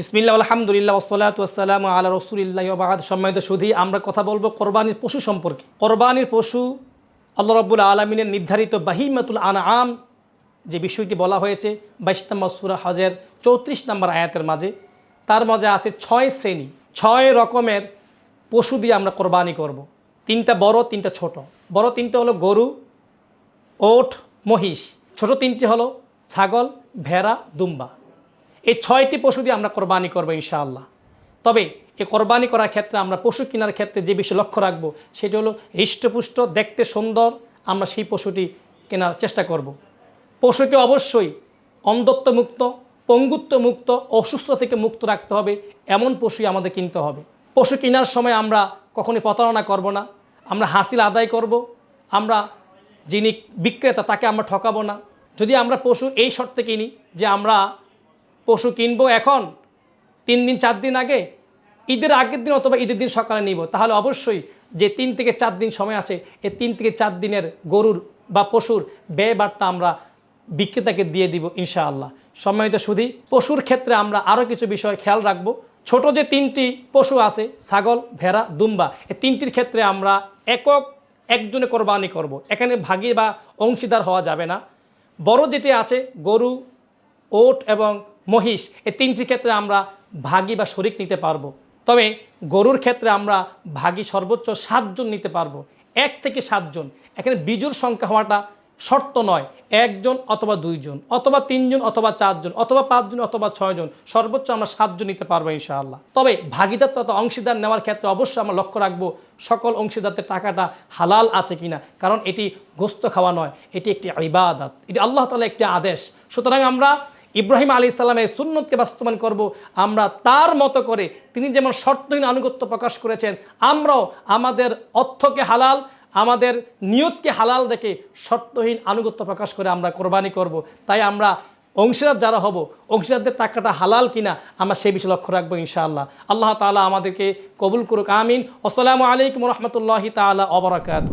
বিসমিল্লা আলহামদুলিল্লাহ ওসলাত ওসালাম আল্লাহ রসুলিল্লাহ বাদ। সম্মানিত সুধী, আমরা কথা বলব কোরবানির পশু সম্পর্কে। কোরবানির পশু আল্লাহ রব্বুল আলমিনের নির্ধারিত বাহিমাতুল আন আম যে বিষয়টি বলা হয়েছে, বাইশ নম্বর সুরা হজের চৌত্রিশ নম্বর আয়াতের মাঝে, তার মাঝে আছে ছয় শ্রেণি, ছয় রকমের পশু দিয়ে আমরা কোরবানি করব। তিনটা বড়, তিনটা ছোট। বড় তিনটে হলো গরু, ওট, মহিষ। ছোট তিনটি হলো ছাগল, ভেড়া, দুম্বা। এই ছয়টি পশু দিয়ে আমরা কোরবানি করব ইনশাআল্লাহ। তবে এই কোরবানি করার ক্ষেত্রে আমরা পশু কেনার ক্ষেত্রে যে বিষয়ে লক্ষ্য রাখব, সেটি হলো হৃষ্টপুষ্ট, দেখতে সুন্দর আমরা সেই পশুটি কেনার চেষ্টা করব। পশুকে অবশ্যই অন্ধত্ব মুক্ত পঙ্গুত্ব মুক্ত অসুস্থ থেকে মুক্ত রাখতে হবে, এমন পশুই আমাদের কিনতে হবে। পশু কেনার সময় আমরা কখনোই প্রতারণা করব না, আমরা হাসিল আদায় করব, আমরা যিনি বিক্রেতা তাকে আমরা ঠকাবো না। যদি আমরা পশু এই শর্তে কিনি যে আমরা পশু কিনবো এখন, তিন দিন, চার দিন আগে, ঈদের আগের দিন অথবা ঈদের দিন সকালে নিব। তাহলে অবশ্যই যে তিন থেকে চার দিন সময় আছে এই তিন থেকে চার দিনের গরুর বা পশুর ব্যয় বার্তা আমরা বিক্রেতাকে দিয়ে দিব ইনশাআল্লাহ। সম্মানিত সুধী, পশুর ক্ষেত্রে আমরা আরও কিছু বিষয় খেয়াল রাখব। ছোট যে তিনটি পশু আছে, ছাগল, ভেড়া, দুম্বা এই তিনটির ক্ষেত্রে আমরা একক একজনে কোরবানি করব। এখানে ভাগী বা অংশীদার হওয়া যাবে না। বড় যেটি আছে, গরু, ওট এবং মহিষ, এই তিনটি ক্ষেত্রে আমরা ভাগী বা শরিক নিতে পারব। তবে গরুর ক্ষেত্রে আমরা ভাগী সর্বোচ্চ সাতজন নিতে পারব। এক থেকে সাতজন। এখানে বিজুর সংখ্যা হওয়াটা শর্ত নয়। একজন অথবা দুইজন, অথবা তিনজন অথবা চারজন, অথবা পাঁচজন অথবা ছয়জন, সর্বোচ্চ আমরা সাতজন নিতে পারব ইনশাআল্লাহ। তবে ভাগিদার তথা অংশীদার নেওয়ার ক্ষেত্রে অবশ্যই আমরা লক্ষ্য রাখব সকল অংশীদারদের টাকাটা হালাল আছে কিনা। কারণ এটি গোস্ত খাওয়া নয়, এটি একটি ইবাদত, এটি আল্লাহ তালা একটি আদেশ। সুতরাং আমরা ইব্রাহিম আলী ইসলামের সুন্নতকে বাস্তবায়ন করব, আমরা তার মতো করে তিনি যেমন শর্তহীন আনুগত্য প্রকাশ করেছেন, আমরাও আমাদের অর্থকে হালাল, আমাদের নিয়তকে হালাল রেখে শর্তহীন আনুগত্য প্রকাশ করে আমরা কোরবানি করব। তাই আমরা অংশীদার যারা হব, অংশীদারদের টাকাটা হালাল কিনা আমরা সেই বিষয়ে লক্ষ্য রাখব ইনশাআল্লাহ। আল্লাহ তাআলা আমাদেরকে কবুল করুক, আমিন। আসসালামু আলাইকুম রহমতুল্লাহি তাআলা অবরাকাত